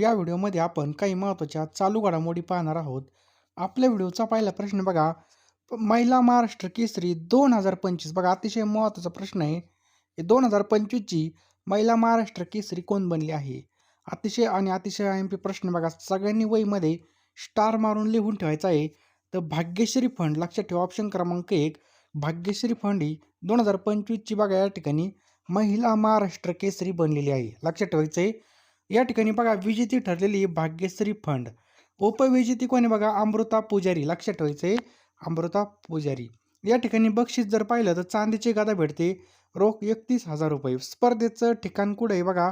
या व्हिडिओमध्ये आपण काही महत्त्वाच्या चालू घडामोडी पाहणार आहोत. आपल्या व्हिडिओचा पहिला प्रश्न बघा. महिला महाराष्ट्र केसरी दोन हजार पंचवीस बघा अतिशय महत्त्वाचा प्रश्न आहे. दोन हजार पंचवीसची महिला महाराष्ट्र केसरी कोण बनली आहे? अतिशय आणि अतिशय आय एम पी प्रश्न बघा. सगळ्यांनी वहीमध्ये स्टार मारून लिहून ठेवायचा आहे. तर भाग्यश्री फंड लक्षात ठेवा ऑप्शन क्रमांक एक. भाग्यश्री फंड ही दोन हजार पंचवीसची बघा या ठिकाणी महिला महाराष्ट्र केसरी बनलेली आहे. लक्षात ठेवायचं आहे या ठिकाणी बघा विजेती ठरलेली भाग्यश्री फंड. उपविजेती कोणी बघा? अमृता पुजारी. लक्षात ठेवायचं आहे अमृता पुजारी. या ठिकाणी बक्षीस जर पाहिलं तर चांदीची गादा भेटते. रोख एकतीस हजार रुपये. स्पर्धेचं ठिकाण कुठं आहे बघा?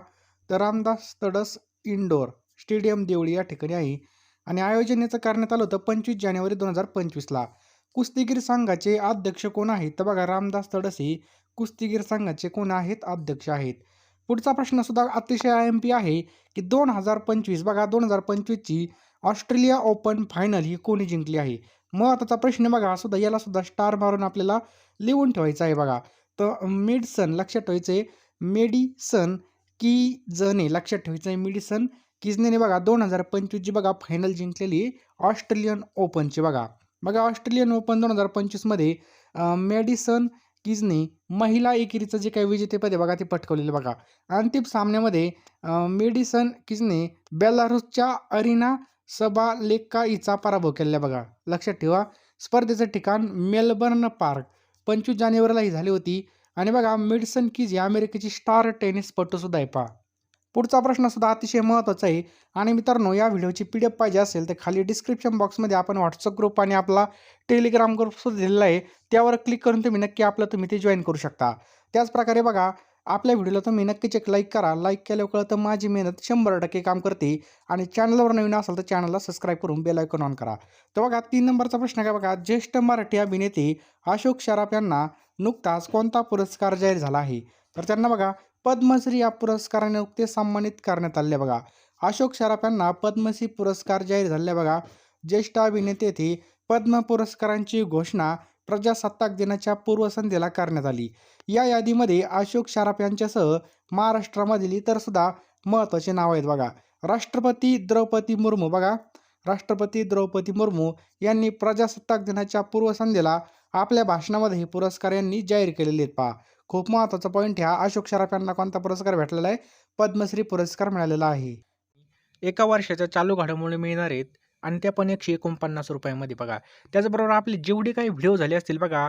तर रामदास तडस इंडोर स्टेडियम देवळी या ठिकाणी आहे. आणि आयोजन याचं करण्यात आलं होतं पंचवीस जानेवारी दोन हजार पंचवीसला. कुस्तीगीर संघाचे अध्यक्ष कोण आहेत? तर बघा रामदास तडस हे कुस्तीगीर संघाचे कोण आहेत? अध्यक्ष आहेत. पुढचा प्रश्नसुद्धा अतिशय आय एम पी आहे की दोन हजार पंचवीस बघा दोन हजार पंचवीसची ऑस्ट्रेलिया ओपन फायनल ही कोणी जिंकली आहे? महत्त्वाचा प्रश्न बघा सुद्धा याला सुद्धा स्टार मारून आपल्याला लिहून ठेवायचा आहे बघा. तर मेडिसन लक्षात ठेवायचं आहे मेडिसन किजने लक्षात ठेवायचं आहे मेडिसन किजनेने बघा दोन हजार पंचवीसची बघा फायनल जिंकलेली ऑस्ट्रेलियन ओपनची बघा. बघा ऑस्ट्रेलियन ओपन दोन हजार पंचवीसमध्ये मेडिसन किजने महिला एकेरीचं जे काही विजेतेपद आहे बघा ते पटकवलेलं बघा. अंतिम सामन्यामध्ये मेडिसन किजने बेलारूसच्या अरिना सबा लेक्का हिचा पराभव केलेला आहे बघा. लक्षात ठेवा. स्पर्धेचं ठिकाण मेलबर्न पार्क. पंचवीस जानेवारीला ही झाली होती. आणि बघा मेडिसन किज या अमेरिकेची स्टार टेनिसपटूसुद्धा आहे पहा. पुढचा प्रश्न सुद्धा अतिशय महत्त्वाचा आहे. आणि मित्रांनो या व्हिडिओची पी डी एफ पाहिजे असेल तर खाली डिस्क्रिप्शन बॉक्समध्ये आपण व्हॉट्सअप ग्रुप आणि आपला टेलिग्राम ग्रुप सुद्धा दिलेला आहे. त्यावर क्लिक करून तुम्ही नक्की आपलं तुम्ही ते जॉईन करू शकता. त्याचप्रकारे बघा आपल्या व्हिडिओला तुम्ही नक्कीच एक लाईक करा. लाईक केल्यावर कळतं माझी मेहनत शंभर टक्के काम करते. आणि चॅनलवर नवीन असाल तर चॅनलला सबस्क्राईब करून बेल आयकॉन ऑन करा. तर बघा तीन नंबरचा प्रश्न काय बघा ज्येष्ठ मराठी अभिनेते अशोक शराफ यांना नुकताच कोणता पुरस्कार जाहीर झाला आहे? तर त्यांना बघा पद्मश्री या पुरस्काराने नुकते सन्मानित करण्यात आले बघा. अशोक शराफ यांना पद्मश्री पुरस्कार जाहीर झाले बघा. ज्येष्ठ अभिनेते पद्म पुरस्कारांची घोषणा प्रजासत्ताक दिनाच्या पूर्वसंध्येला करण्यात आली. या यादीमध्ये अशोक शराफ यांच्यासह महाराष्ट्रामधील इतर सुद्धा महत्त्वाचे नाव आहेत बघा. राष्ट्रपती द्रौपदी मुर्मू बघा. राष्ट्रपती द्रौपदी मुर्मू यांनी प्रजासत्ताक दिनाच्या पूर्वसंध्येला आपल्या भाषणामध्ये हे पुरस्कार यांनी जाहीर केलेले आहेत पहा. खूप महत्त्वाचा पॉईंट ह्या. अशोक शराफ यांना कोणता पुरस्कार भेटलेला आहे? पद्मश्री पुरस्कार मिळालेला आहे. एका वर्षाच्या चालू घडामोडी मिळणार आहेत आणि त्या पण एकशे एकोणपन्नास रुपयामध्ये बघा. त्याचबरोबर आपले जेवढे काही व्हिडिओ झाले असतील बघा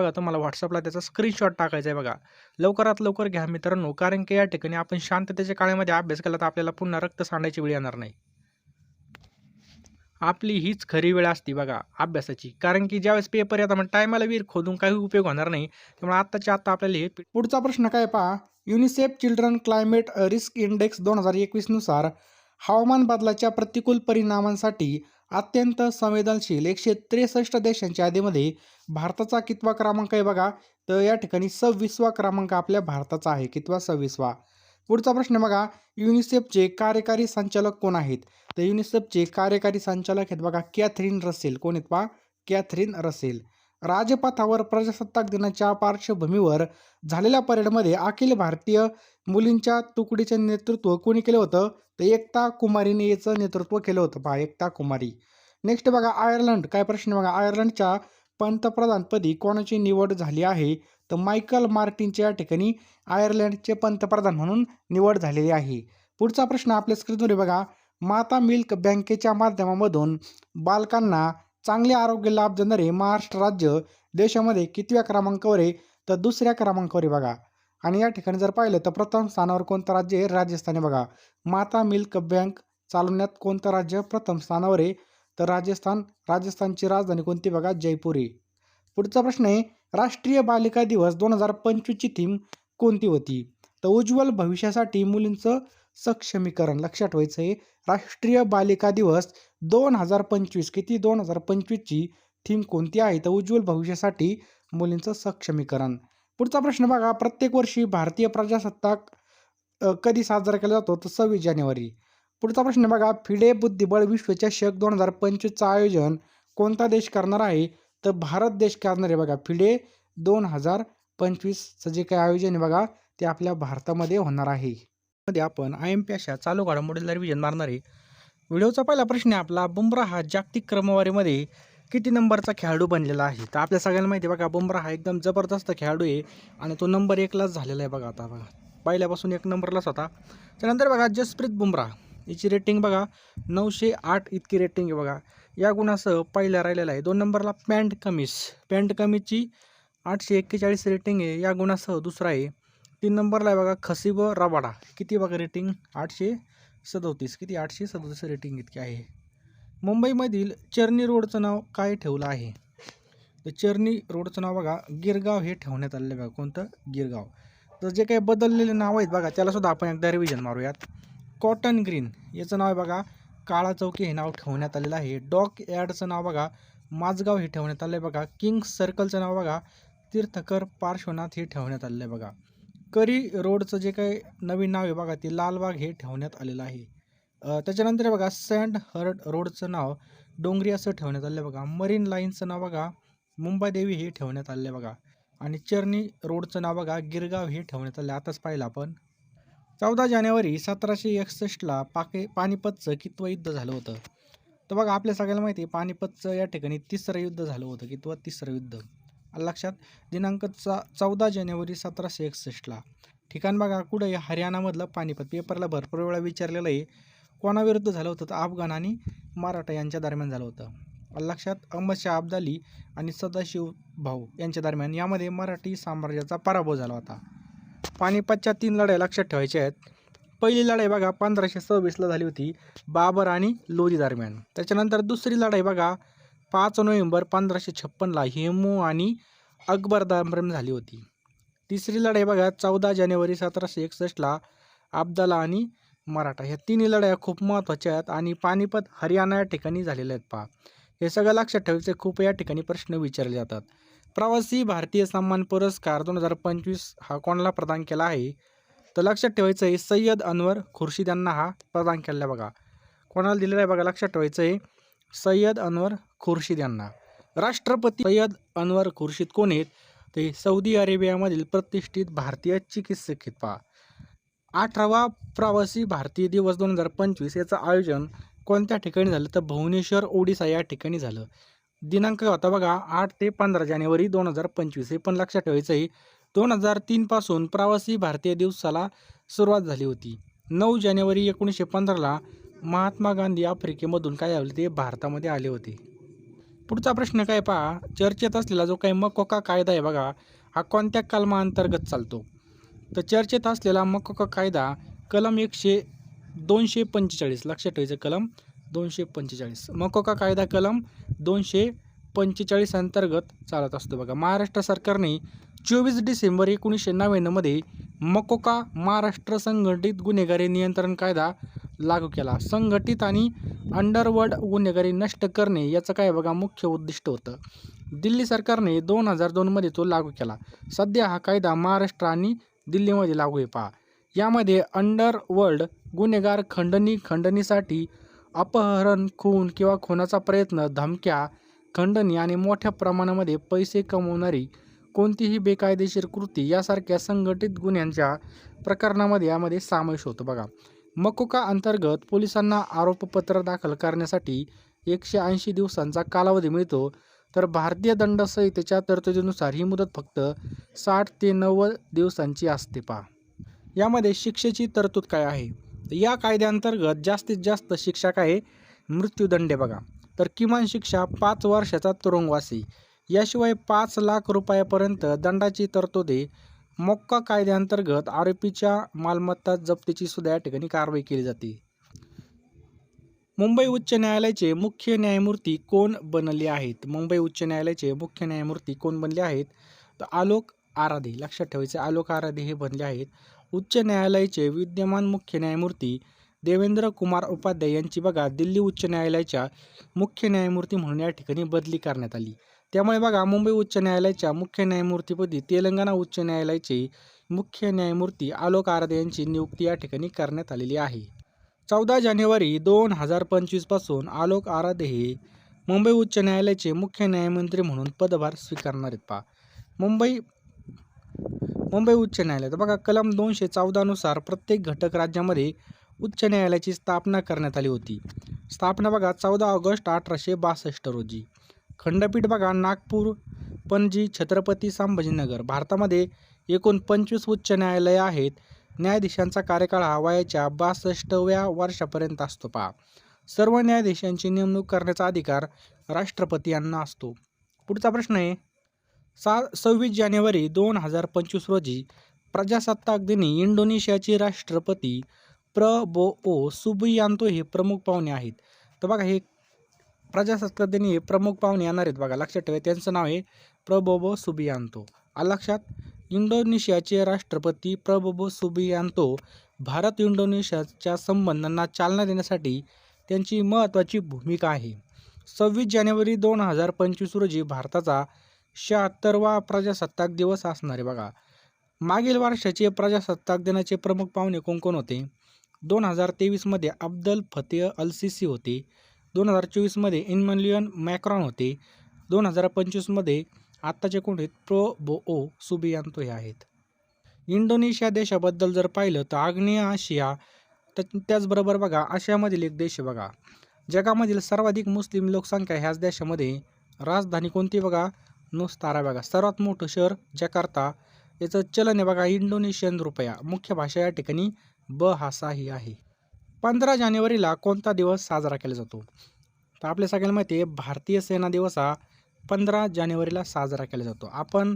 बघा तुम्हाला व्हॉट्सअपला त्याचा स्क्रीनशॉट टाकायचा आहे बघा. लवकरात लवकर घ्या मित्रांनो कारण की या ठिकाणी आपण शांततेच्या काळामध्ये अभ्यास केला तर आपल्याला पुन्हा रक्त सांडायची वेळ येणार नाही. आपली हीच खरी वेळ असते बघा अभ्यासाची. कारण की ज्यावेळेस पेपर येतात मग टायमाला वीर खोदून काही उपयोग होणार नाही. त्यामुळे आत्ताच्या आत्ता आपल्याला हे पुढचा प्रश्न काय पहा? UNICEF children climate risk index दोन हजार एकवीसनुसार हवामान बदलाच्या प्रतिकूल परिणामांसाठी अत्यंत संवेदनशील एकशे त्रेसष्ट देशांच्या यादीमध्ये भारताचा कितवा क्रमांक आहे बघा. तर या ठिकाणी सव्वीसवा क्रमांक आपल्या भारताचा आहे. कितवा? सव्वीसवा. पुढचा प्रश्न बघा. युनिसेफचे कार्यकारी संचालक कोण आहेत? तर युनिसेफचे कार्यकारी संचालक आहेत बघा कॅथरीन रसेल. कोण आहेत पहा? Catherine Russell. राजपथावर प्रजासत्ताक दिनाच्या पार्श्वभूमीवर झालेल्या परेडमध्ये अखिल भारतीय मुलींच्या तुकडीचे नेतृत्व कोणी केलं होतं? तर एकता कुमारीने याचं नेतृत्व केलं होतं. पहा एकता कुमारी. नेक्स्ट बघा आयर्लंड काय प्रश्न बघा आयर्लंडच्या पंतप्रधानपदी कोणाची निवड झाली आहे? तर मायकल मार्टिनच्या या ठिकाणी आयर्लंडचे पंतप्रधान म्हणून निवड झालेली आहे. पुढचा प्रश्न आपल्या स्क्रीनवर बघा. माता मिल्क बँकेच्या माध्यमामधून बालकांना चांगले आरोग्य लाभ देणारे महाराष्ट्र राज्य देशामध्ये कितव्या क्रमांकावर आहे तर दुसऱ्या क्रमांकावर आहे बघा. आणि या ठिकाणी जर पाहिलं तर प्रथम स्थानावर कोणतं राज्य आहे? राजस्थान आहे बघा. माता मिल्क बँक चालवण्यात कोणतं राज्य प्रथम स्थानावर आहे? तर राजस्थान राजस्थानची राजधानी कोणती बघा? जयपूर आहे. पुढचा प्रश्न आहे राष्ट्रीय बालिका दिवस दोन हजार पंचवीसची थीम कोणती होती? तर उज्ज्वल भविष्यासाठी मुलींचं सक्षमीकरण लक्षात ठेवायचं आहे. राष्ट्रीय बालिका दिवस दोन हजार पंचवीस किती दोन हजार पंचवीसची थीम कोणती आहे? तर उज्ज्वल भविष्यासाठी मुलींचं सक्षमीकरण. पुढचा प्रश्न बघा. प्रत्येक वर्षी भारतीय प्रजासत्ताक कधी साजरा केला जातो? तर सव्वीस जानेवारी. पुढचा प्रश्न बघा. फिडे बुद्धिबळ विश्वचषक दोन हजार पंचवीसचं आयोजन कोणता देश करणार आहे? तर भारत देश करणार आहे बघा. फिडे दोन हजार पंचवीसचं जे काही आयोजन आहे बघा ते आपल्या भारतामध्ये होणार आहे. मध्ये आपण आय एम पी अशा चालू घडामोडीला रिव्हिजन मारणार आहे. व्हिडिओचा पहिला प्रश्न आहे आपला. बुमरा हा जागतिक क्रमवारीमध्ये किती नंबरचा खेळाडू बनलेला आहे? तर आपल्या सगळ्यांना माहिती आहे बघा बुमरा हा एकदम जबरदस्त खेळाडू आहे आणि तो नंबर एकलाच झालेला आहे बघा आता बघा. पहिल्यापासून एक नंबरलाच होता. त्यानंतर बघा जसप्रीत बुमरा याची रेटिंग बघा नऊशे आठ इतकी रेटिंग आहे बघा. या गुणासह पहिला राहिलेला आहे. दोन नंबरला पॅन्ट कमीज. पॅन्ट कमीजची आठशे एक्केचाळीस रेटिंग आहे. या गुणासह दुसरा आहे. तीन नंबरला आहे बघा खसीब रबाडा किती बघा रेटिंग आठशे सदोतीस किती? आठशे सदोतीस रेटिंग इतकी आहे. मुंबईमधील चर्नी रोडचं नाव काय ठेवलं आहे? तर चर्नी रोडचं नाव बघा गिरगाव हे ठेवण्यात आलेलं आहे बघा. कोणतं? गिरगाव. तर जे काही बदललेले नाव आहेत बघा त्यालासुद्धा आपण एकदा रिव्हिजन मारूयात. कॉटन ग्रीन याचं नाव आहे बघा काळा चौकी हे नाव ठेवण्यात आलेलं आहे. डॉक यार्डचं नाव बघा माझगाव हे ठेवण्यात आलं आहे बघा. किंग्स सर्कलचं नाव बघा तीर्थकर पार्श्वनाथ हे ठेवण्यात आलेलं आहे बघा. करी रोडचं जे काही नवीन नाव आहे बघा ते लालबाग हे ठेवण्यात आलेलं आहे. त्याच्यानंतर बघा सँड हर्ड रोडचं नाव डोंगरी असं ठेवण्यात आलं आहे बघा. मरीन लाईनचं नाव बघा मुंबादेवी हे ठेवण्यात आलं आहे बघा. आणि चर्नी रोडचं नाव बघा गिरगाव हे ठेवण्यात आलं आहे. आताच पाहिलं आपण. चौदा जानेवारी सतराशे एकसष्टला पाके पानिपतचं कितवं युद्ध झालं होतं? तर बघा आपल्या सगळ्याला माहिती आहे पानिपतचं या ठिकाणी तिसरं युद्ध झालं होतं कितवं? तिसरं युद्ध. लक्षात? दिनांक चा चौदा जानेवारी सतराशे एकसष्टला ठिकाण बघा कुठं आहे हरियाणामधलं पानिपत. पेपरला भरपूर वेळा विचारलेलं आहे कोणाविरुद्ध झालं होतं तर अफगाण आणि मराठा यांच्या दरम्यान झालं होतं. लक्षात? अहमद शाह अब्दाली आणि सदाशिव भाऊ यांच्या दरम्यान यामध्ये मराठी साम्राज्याचा पराभव झाला होता. पानिपतच्या तीन लढाई लक्षात ठेवायच्या आहेत. पहिली लढाई बघा पंधराशे सव्वीसला झाली होती बाबर आणि लोधी दरम्यान. त्याच्यानंतर दुसरी लढाई बघा पाच नोव्हेंबर पंधराशे छप्पनला हेमू आणि अकबर दाम्रम झाली होती. तिसरी लढाई बघा चौदा जानेवारी सतराशे एकसष्टला अब्दाला आणि मराठा. ह्या तिन्ही लढाया खूप महत्त्वाच्या आहेत आणि पानिपत हरियाणा या ठिकाणी झालेल्या आहेत पहा. हे सगळं लक्षात ठेवायचे खूप या ठिकाणी प्रश्न विचारले जातात. प्रवासी भारतीय सन्मान पुरस्कार दोन हजार पंचवीस हा कोणाला प्रदान केला आहे? तर लक्षात ठेवायचं आहे सय्यद अनवर खुर्शीद यांना हा प्रदान केलेला आहे बघा. कोणाला दिलेला आहे बघा लक्षात ठेवायचं आहे सय्यद अनवर खुर्शीद यांना. राष्ट्रपती सय्यद अनवर खुर्शीद कोण आहेत? ते सौदी अरेबियामधील प्रतिष्ठित भारतीय चिकित्सक आहेत पहा अठरावा प्रवासी भारतीय दिवस दोन हजार पंचवीस याचं आयोजन कोणत्या ठिकाणी झालं? तर भुवनेश्वर ओडिसा या ठिकाणी झालं. दिनांक होता बघा आठ ते पंधरा जानेवारी दोन हजार पंचवीस. हे पण लक्षात ठेवायचं आहे. दोन हजार तीनपासून प्रवासी भारतीय दिवसाला सुरुवात झाली होती. नऊ जानेवारी एकोणीसशे पंधराला महात्मा गांधी आफ्रिकेमधून काय आले ते भारतामध्ये आले होते. पुढचा प्रश्न काय पहा? चर्चेत असलेला जो काही मकोका कायदा आहे बघा हा कोणत्या कलमाअंतर्गत चालतो? तर चर्चेत असलेला मकोका कायदा कलम एकशे दोनशे पंचेचाळीस लक्षात ठेवायचं कलम दोनशे पंचेचाळीस. मकोका कायदा कलम दोनशे पंचेचाळीस अंतर्गत चालत असतो बघा. महाराष्ट्र सरकारने चोवीस डिसेंबर एकोणीसशे नव्याण्णवमध्ये मकोका महाराष्ट्र संघटित गुन्हेगारी नियंत्रण कायदा लागू केला. संघटित आणि अंडरवर्ल्ड गुन्हेगारी नष्ट करणे याचं काय बघा मुख्य उद्दिष्ट होतं. दिल्ली सरकारने दोन हजार दोनमध्ये तो लागू केला. सध्या हा कायदा महाराष्ट्र आणि दिल्लीमध्ये लागू आहे पहा. यामध्ये अंडरवर्ल्ड गुन्हेगार खंडणी खंडणीसाठी अपहरण खून किंवा खुनाचा प्रयत्न धमक्या खंडणी आणि मोठ्या प्रमाणामध्ये पैसे कमवणारी कोणतीही बेकायदेशीर कृती यासारख्या संघटित गुन्ह्यांच्या प्रकरणामध्ये यामध्ये समावेश होतो बघा. मकोका अंतर्गत पोलिसांना आरोपपत्र दाखल करण्यासाठी एकशे ऐंशी दिवसांचा कालावधी मिळतो. तर भारतीय दंड संहितेच्या तरतुदीनुसार ही मुदत फक्त साठ ते नव्वद दिवसांची असते पहा. यामध्ये शिक्षेची तरतूद काय आहे? या कायद्याअंतर्गत जास्तीत जास्त शिक्षा काय मृत्यूदंडे बघा. तर किमान शिक्षा पाच वर्षाचा तुरुंगवासी. याशिवाय पाच लाख रुपयापर्यंत दंडाची तरतुदे मोक्का कायद्याअंतर्गत आरोपीच्या मालमत्ता जप्तीची सुद्धा या ठिकाणी कारवाई केली जाते. मुंबई उच्च न्यायालयाचे मुख्य न्यायमूर्ती कोण बनले आहेत? मुंबई उच्च न्यायालयाचे मुख्य न्यायमूर्ती कोण बनले आहेत? तर आलोक आराधे लक्षात ठेवायचे आलोक आराधे हे बनले आहेत. उच्च न्यायालयाचे विद्यमान मुख्य न्यायमूर्ती देवेंद्र कुमार उपाध्याय यांची बघा दिल्ली उच्च न्यायालयाच्या मुख्य न्यायमूर्ती म्हणून या ठिकाणी बदली करण्यात आली. त्यामुळे बघा मुंबई उच्च न्यायालयाच्या मुख्य न्यायमूर्तीपदी तेलंगणा उच्च न्यायालयाचे मुख्य न्यायमूर्ती आलोक आराधे यांची नियुक्ती या ठिकाणी करण्यात आलेली आहे. चौदा जानेवारी दोन हजार पंचवीसपासून आलोक आराधे हे मुंबई उच्च न्यायालयाचे मुख्य न्यायमंत्री म्हणून पदभार स्वीकारणार आहेत. पा मुंबई मुंबई उच्च न्यायालयात बघा कलम दोनशे चौदानुसार प्रत्येक घटक राज्यामध्ये उच्च न्यायालयाची स्थापना करण्यात आली होती. स्थापना बघा चौदा ऑगस्ट अठराशे बासष्ट रोजी. खंडपीठ बघा नागपूर पणजी छत्रपती संभाजीनगर. भारतामध्ये एकूण पंचवीस उच्च न्यायालये आहेत. न्यायाधीशांचा कार्यकाळ हा वयाच्या बासष्टव्या वर्षापर्यंत असतो पहा. सर्व न्यायाधीशांची नेमणूक करण्याचा अधिकार राष्ट्रपती यांना असतो. पुढचा प्रश्न आहे. सा सव्वीस जानेवारी दोन हजार पंचवीस रोजी प्रजासत्ताक दिनी इंडोनेशियाचे राष्ट्रपती प्र बो ओ सुबियांतो हे प्रमुख पाहुणे आहेत. तर बघा हे प्रजासत्ताक दिनी हे प्रमुख पाहुणे येणार आहेत बघा. लक्षात ठेवा त्यांचं नाव आहे प्रबोबो सुबियांतो. आलं लक्षात? इंडोनेशियाचे राष्ट्रपती प्रबोबो सुबियांतो भारत इंडोनेशियाच्या संबंधांना चालना देण्यासाठी त्यांची महत्त्वाची भूमिका आहे. सव्वीस जानेवारी दोन हजार पंचवीस रोजी भारताचा शहात्तरवा प्रजासत्ताक दिवस असणार आहे बघा. मागील वर्षाचे प्रजासत्ताक दिनाचे प्रमुख पाहुणे कोण कोण होते? दोन हजार तेवीसमध्ये अब्दल फतेह अल सिसी होते. दोन हजार चोवीसमध्ये इन्मॅन्युअल मॅक्रॉन होते. दोन हजार पंचवीसमध्ये आत्ताचे कोण आहेत प्रो बो ओ सुबियांतो हे आहेत. इंडोनेशिया देशाबद्दल जर पाहिलं तर आग्नेय आशिया त्याचबरोबर बघा आशियामधील एक देश बघा. जगामधील सर्वाधिक मुस्लिम लोकसंख्या ह्याच देशामध्ये राजधानी कोणती बघा? नुस्तारा बघा. सर्वात मोठं शहर जकार्ता. याचं चलन आहे बघा इंडोनेशियन रुपया. मुख्य भाषा या ठिकाणी ब हासा ही आहे. पंधरा जानेवारीला कोणता दिवस साजरा केला जातो? तर आपल्या सगळ्यांना माहिती आहे भारतीय सेना दिवस हा पंधरा जानेवारीला साजरा केला जातो. आपण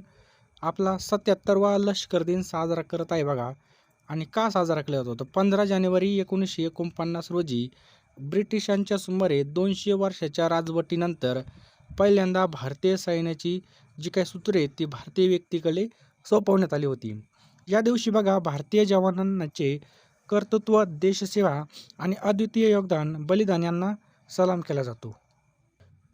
आपला सत्याहत्तरवा लष्कर दिन साजरा करत आहे बघा. आणि का साजरा केला जातो? तर पंधरा जानेवारी एकोणीसशे एकोणपन्नास रोजी ब्रिटिशांच्या सुमारे दोनशे वर्षाच्या राजवटीनंतर पहिल्यांदा भारतीय सैन्याची जी काही सूत्रे आहेत ती भारतीय व्यक्तीकडे सोपवण्यात आली होती. या दिवशी बघा भारतीय जवानांचे कर्तृत्व देशसेवा आणि अद्वितीय योगदान बलिदान यांना सलाम केला जातो.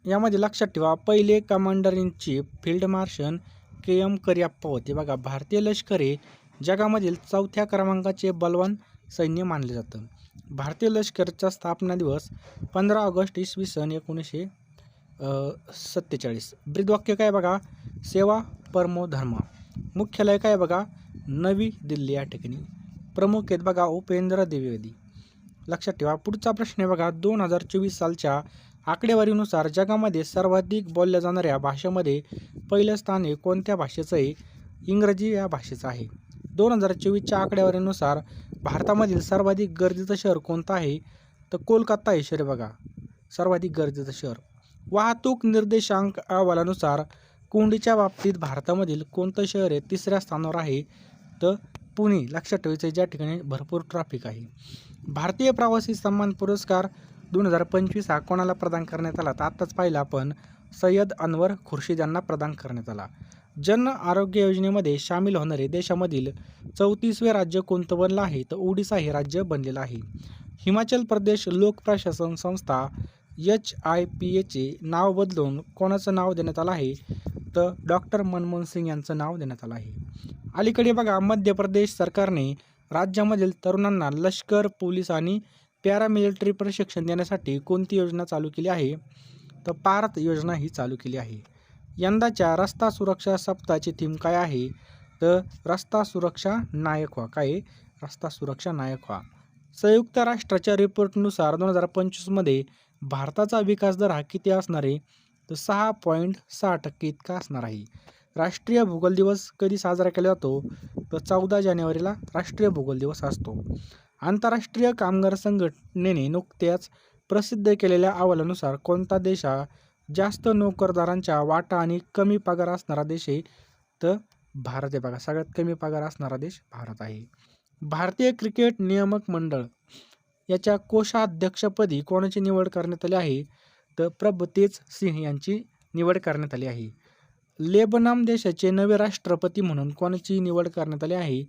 यामध्ये लक्षात ठेवा पहिले commander in chief field marshal K M Cariappa होते. बघा भारतीय लष्करे जगामधील चौथ्या क्रमांकाचे बलवान सैन्य मानले जातं. भारतीय लष्करचा स्थापना दिवस पंधरा ऑगस्ट इसवी सन एकोणीसशे सत्तेचाळीस. ब्रीदवाक्य काय बघा? सेवा परमो धर्म. मुख्यालय काय बघा? नवी दिल्ली या ठिकाणी. प्रमुख आहेत बघा उपेंद्र द्विवेदी. लक्षात ठेवा पुढचा प्रश्न आहे बघा दोन हजार चोवीस सालच्या आकडेवारीनुसार जगामध्ये सर्वाधिक बोलल्या जाणाऱ्या भाषेमध्ये पहिलं स्थान हे कोणत्या भाषेचं आहे? इंग्रजी या भाषेचं आहे. दोन हजार चोवीसच्या आकडेवारीनुसार भारतामधील सर्वाधिक गर्दीचं शहर कोणतं आहे? तर कोलकाता हे शहर बघा सर्वाधिक गर्दीचं शहर. वाहतूक निर्देशांक अहवालानुसार कोंडीच्या बाबतीत भारतामधील कोणतं शहर आहे तिसऱ्या स्थानावर आहे? तर पुणे लक्षात ठेवायचं आहे ज्या ठिकाणी भरपूर ट्रॅफिक आहे. भारतीय प्रवासी सन्मान पुरस्कार दोन हजार पंचवीस हा कोणाला प्रदान करण्यात आला? तर आत्ताच पाहिला आपण सय्यद अनवर खुर्शीद यांना प्रदान करण्यात आला. जन आरोग्य योजनेमध्ये सामील होणारे देशामधील चौतीसवे राज्य कोणतं बनलं आहे? तर ओडिसा हे राज्य बनलेलं आहे. हिमाचल प्रदेश लोक प्रशासन संस्था एच आय पी एचे नाव बदलून कोणाचं नाव देण्यात आलं आहे? तर डॉक्टर मनमोहन सिंग यांचं नाव देण्यात आलं आहे. अलीकडे बघा मध्य प्रदेश सरकारने राज्यामधील तरुणांना लष्कर पोलीस आणि पॅरामिलिटरी प्रशिक्षण देण्यासाठी कोणती योजना चालू केली आहे? तर पारत योजना ही चालू केली आहे. यंदाच्या रस्ता सुरक्षा सप्ताहाची थीम काय आहे? तर रस्ता सुरक्षा नायक व्हा. काय? रस्ता सुरक्षा नायक व्हा. संयुक्त राष्ट्राच्या रिपोर्टनुसार दोन हजार पंचवीसमध्ये भारताचा विकास दर हा किती असणार आहे? तर सहा पॉईंट सहा टक्के इतका असणार आहे. राष्ट्रीय भूगोल दिवस कधी साजरा केला जातो? तर चौदा जानेवारीला राष्ट्रीय भूगोल दिवस असतो. आंतरराष्ट्रीय कामगार संघटनेने नुकत्याच प्रसिद्ध केलेल्या अहवालानुसार कोणता देश हा जास्त नोकरदारांच्या वाटा आणि कमी पगार असणारा देश आहे? तर भारत आहे बघा सगळ्यात कमी पगार असणारा देश भारत आहे. भारतीय क्रिकेट नियामक मंडळ याच्या कोषाध्यक्षपदी कोणाची निवड करण्यात आली आहे? तर प्रभतेज सिंह यांची निवड करण्यात आली आहे. लेबनाम देशाचे नवे राष्ट्रपती म्हणून कोणाची निवड करण्यात आली आहे?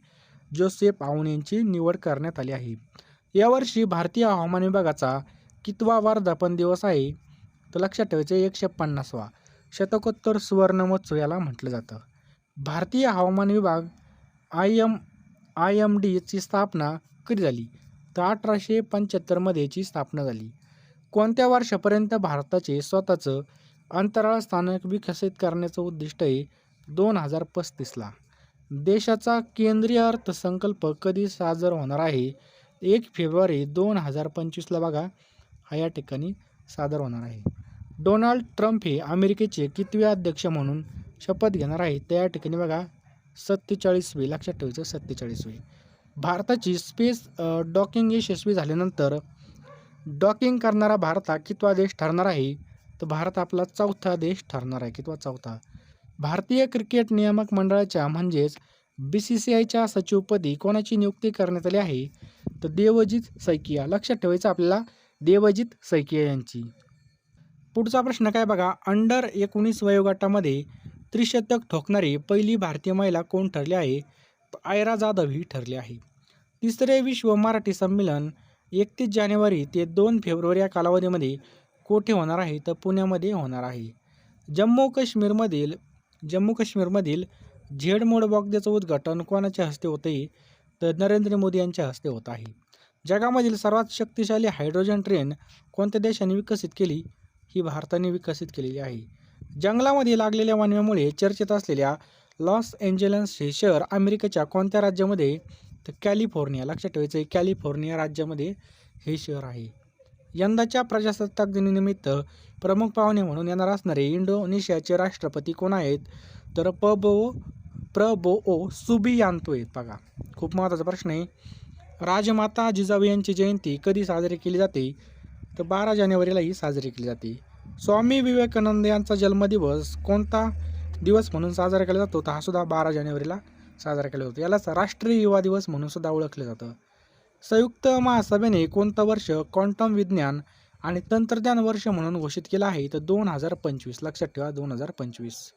जोसेफ आऊन यांची निवड करण्यात आली आहे. यावर्षी भारतीय हवामान विभागाचा कितवा वर्धापन दिवस आहे? तर लक्षात ठेवायचे एकशे पन्नासवा. शतकोत्तर सुवर्ण महोत्सव याला म्हटलं जातं. भारतीय हवामान विभाग आय एम आय एम डीची स्थापना कधी झाली? तर अठराशे पंच्याहत्तरमध्ये याची स्थापना झाली. कोणत्या वर्षापर्यंत भारताचे स्वतःचं अंतराळ स्थानक विकसित करण्याचं उद्दिष्ट आहे? दोन हजार पस्तीसला देशाचा केंद्रीय अर्थसंकल्प कधी सादर होणार आहे? एक फेब्रुवारी दोन हजार पंचवीसला बघा. हा या ठिकाणी सादर होणार आहे. डोनाल्ड ट्रम्प हे अमेरिकेचे कितवे अध्यक्ष म्हणून शपथ घेणार आहेत? तर या ठिकाणी बघा. सत्तेचाळीसवे. लक्षात ठेवायचं सत्तेचाळीसवे. भारताची स्पेस डॉकिंग यशस्वी झाल्यानंतर डॉकिंग करणारा भारत हा कितवा देश ठरणार आहे? तर भारत आपला चौथा देश ठरणार आहे कितवा चौथा? भारतीय क्रिकेट नियामक मंडळाच्या म्हणजेच बी सी सी आयच्या सचिवपदी कोणाची नियुक्ती करण्यात आली आहे? तर देवजित सैकिया. लक्षात ठेवायचं आपल्याला देवजित सैकिया यांची. पुढचा प्रश्न काय बघा? अंडर एकोणीस वयोगटामध्ये त्रिशतक ठोकणारी पहिली भारतीय महिला कोण ठरली आहे? आयरा जाधव ही ठरली आहे. तिसरे विश्व मराठी संमेलन एकतीस जानेवारी ते दोन फेब्रुवारी या कालावधीमध्ये कोठे होणार आहे तर पुण्यामध्ये होणार आहे. जम्मू काश्मीरमधील जम्मू काश्मीरमधील झेडमोड बोगद्याचं उद्घाटन कोणाच्या हस्ते होते तर नरेंद्र मोदी यांच्या हस्ते होत आहे. जगामधील सर्वात शक्तिशाली हायड्रोजन ट्रेन कोणत्या देशाने विकसित केली? ही भारताने विकसित केलेली आहे. जंगलामध्ये लागलेल्या वनव्यामुळे चर्चेत असलेल्या लॉस एंजेलन्स हे शहर अमेरिकेच्या कोणत्या राज्यामध्ये? तर कॅलिफोर्निया. लक्षात ठेवायचं आहे कॅलिफोर्निया राज्यामध्ये हे शहर आहे. यंदाच्या प्रजासत्ताक दिनानिमित्त प्रमुख पाहुणे म्हणून येणार असणारे इंडोनेशियाचे राष्ट्रपती कोण आहेत? तर पबो प्रबो ओ सुबियांतो आहेत बघा खूप महत्त्वाचा प्रश्न आहे. राजमाता जिजाऊ यांची जयंती कधी साजरी केली जाते? तर बारा जानेवारीला ही साजरी केली जाते. स्वामी विवेकानंद यांचा जन्मदिवस कोणता? दिवस म्हणून साजरा केला जातो तर हा सुद्धा बारा जानेवारीला साजरा केला जातो. यालाच राष्ट्रीय युवा दिवस म्हणून सुद्धा ओळखलं जातं. संयुक्त महासभेने कोणतं वर्ष क्वांटम विज्ञान आणि तंत्रज्ञान वर्ष म्हणून घोषित केलं आहे तर दोन हजार पंचवीस. लक्षात ठेवा दोन हजार पंचवीस.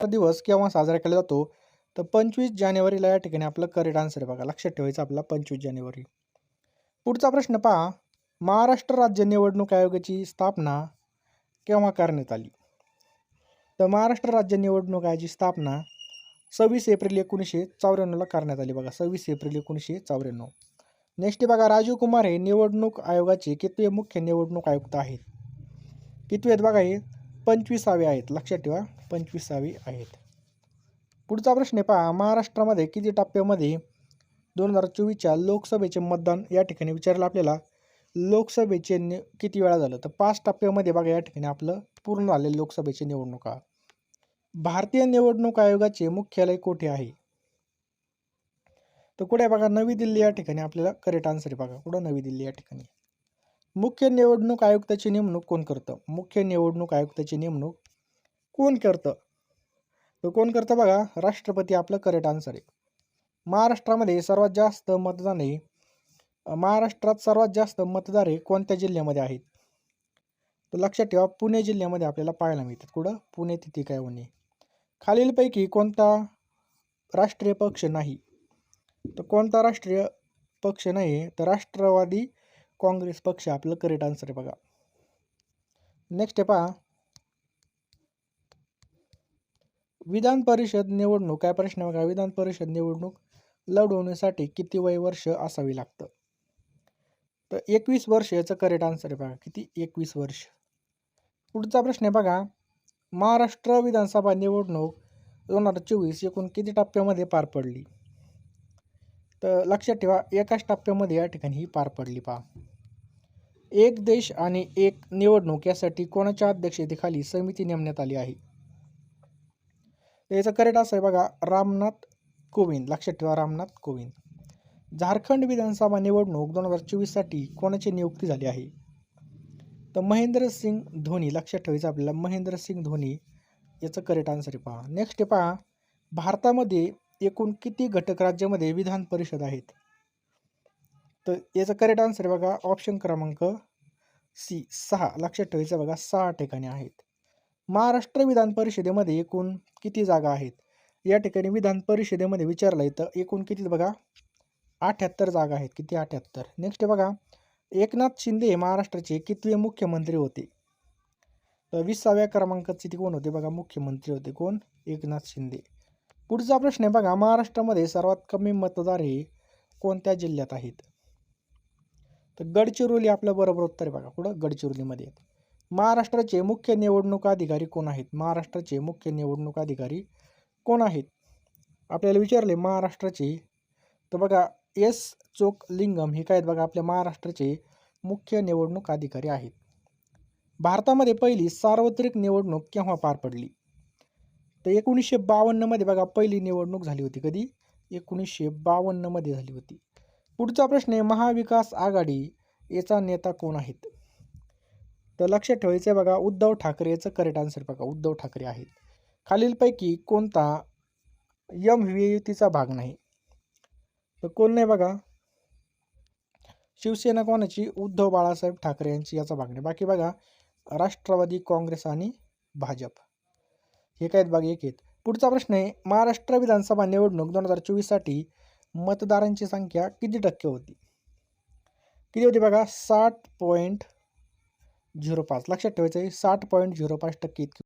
दिवस केव्हा साजरा केला जातो? तर पंचवीस जानेवारीला या ठिकाणी आपलं करेक्ट आन्सर बघा. लक्षात ठेवायचं आपला पंचवीस जानेवारी. पुढचा प्रश्न पहा. महाराष्ट्र राज्य निवडणूक आयोगाची स्थापना केव्हा करण्यात आली? तर महाराष्ट्र राज्य निवडणूक आयोगाची स्थापना सव्वीस एप्रिल एकोणीसशे चौऱ्याण्णवला करण्यात आली बघा सव्वीस एप्रिल एकोणीसशे चौऱ्याण्णव. नेक्स्ट बघा राजीव कुमार हे निवडणूक आयोगाचे कितवे मुख्य निवडणूक आयुक्त आहेत? कितवे आहेत बघा हे? पंचवीसावे आहेत लक्षात ठेवा पंचवीसावे आहेत. पुढचा प्रश्न आहे पहा महाराष्ट्रामध्ये किती टप्प्यामध्ये दोन हजार चोवीसच्या लोकसभेचे मतदान या ठिकाणी विचारलं आपल्याला? लोकसभेचे नि किती वेळा झालं? तर पाच टप्प्यामध्ये बघा या ठिकाणी आपलं पूर्ण झाले लोकसभेची निवडणुका भारतीय निवडणूक आयोगाचे मुख्यालय कोठे आहे? तर कुठे बघा नवी दिल्ली या ठिकाणी आपल्याला करेक्ट आन्सर बघा. कुठं नवी दिल्ली या ठिकाणी मुख्य निवडणूक आयुक्ताची नेमणूक कोण करतं? मुख्य निवडणूक आयुक्ताची नेमणूक कोण करतं? तर कोण करतं बघा राष्ट्रपती आपलं करेक्ट आन्सर आहे. महाराष्ट्रामध्ये सर्वात जास्त मतदान आहे महाराष्ट्रात सर्वात जास्त मतदार हे कोणत्या जिल्ह्यामध्ये आहेत? तर लक्षात ठेवा पुणे जिल्ह्यामध्ये आपल्याला पाहायला मिळतात. कुठं? पुणे तिथे काय होणे खालीलपैकी कोणता राष्ट्रीय पक्ष नाही? तर कोणता राष्ट्रीय पक्ष नाही? तर राष्ट्रवादी काँग्रेस पक्ष आपलं. करेक्ट आन्सर आहे बघा. नेक्स्ट आहे पहा. विधान परिषद निवडणूक. काय प्रश्न बघा? विधान परिषद निवडणूक लढवण्यासाठी किती वय वर्ष असावी लागतं? तर एकवीस वर्ष याचं करेक्ट आन्सर आहे बघा. किती? एकवीस वर्ष. पुढचा प्रश्न आहे बघा. महाराष्ट्र विधानसभा निवडणूक दोन हजार चोवीस एकूण किती टप्प्यामध्ये पार पडली? तर लक्षात ठेवा एकाच टप्प्यामध्ये या ठिकाणी ही पार पडली पहा. एक देश आणि एक निवडणूक यासाठी कोणाच्या अध्यक्षतेखाली समिती नेमण्यात आली आहे? याचं करेक्ट असं आहे बघा रामनाथ कोविंद. लक्षात ठेवा रामनाथ कोविंद. झारखंड विधानसभा निवडणूक दोन हजार चोवीससाठी कोणाची नियुक्ती झाली आहे? तर महेंद्रसिंग धोनी लक्षात ठेवायचं आपल्याला महेंद्रसिंग धोनी याचं करेक्ट आन्सर आहे पहा. नेक्स्ट आहे पहा भारतामध्ये एकूण किती घटक राज्यामध्ये विधान परिषद आहेत? तर याचं करेक्ट आन्सर आहे बघा ऑप्शन क्रमांक सी सहा. लक्षात ठेवायचं बघा सहा ठिकाणी आहेत. महाराष्ट्र विधान परिषदेमध्ये एकूण किती जागा आहेत? या ठिकाणी विधान परिषदेमध्ये विचारलं तर एकूण किती बघा अठ्याहत्तर जागा आहेत. किती? अठ्याहत्तर. नेक्स्ट बघा एकनाथ शिंदे हे महाराष्ट्राचे कितवे मुख्यमंत्री होते? तर विसाव्या क्रमांकाचे ते कोण होते? बघा मुख्यमंत्री होते कोण? एकनाथ शिंदे. पुढचा प्रश्न आहे बघा महाराष्ट्रामध्ये सर्वात कमी मतदार हे कोणत्या जिल्ह्यात आहेत? तर गडचिरोली आपलं बरोबर उत्तर आहे बघा कुठं गडचिरोलीमध्ये. आहेत महाराष्ट्राचे मुख्य निवडणूक अधिकारी कोण आहेत? महाराष्ट्राचे मुख्य निवडणूक अधिकारी कोण आहेत? आपल्याला विचारले महाराष्ट्राचे. तर बघा एस. चोक लिंगम हे काय आहेत बघा आपल्या महाराष्ट्राचे मुख्य निवडणूक अधिकारी आहेत. भारतामध्ये पहिली सार्वत्रिक निवडणूक केव्हा पार पडली? तर एकोणीसशे बावन्नमध्ये बघा पहिली निवडणूक झाली होती कधी? एकोणीसशे बावन्नमध्ये झाली होती. पुढचा प्रश्न आहे महाविकास आघाडी याचा नेता कोण आहेत? तर लक्षात ठेवायचं आहे बघा उद्धव ठाकरे याचं करेक्ट आन्सर बघा उद्धव ठाकरे आहेत. खालीलपैकी कोणता यम युतीचा भाग नाही. तर कोण नाही बघा. शिवसेना कोणाची? उद्धव बाळासाहेब ठाकरे यांची याचा भाग नाही. बाकी बघा राष्ट्रवादी काँग्रेस आणि भाजप. हे काय आहेत बघा एक आहेत. पुढचा प्रश्न आहे महाराष्ट्र विधानसभा निवडणूक दोन हजार चोवीससाठी मतदारांची संख्या किती टक्के होती? किती होती बघा? साठ पॉईंट झिरो पाच. लक्षात ठेवायचं आहे साठ पॉईंट झिरो पाच टक्के इतकी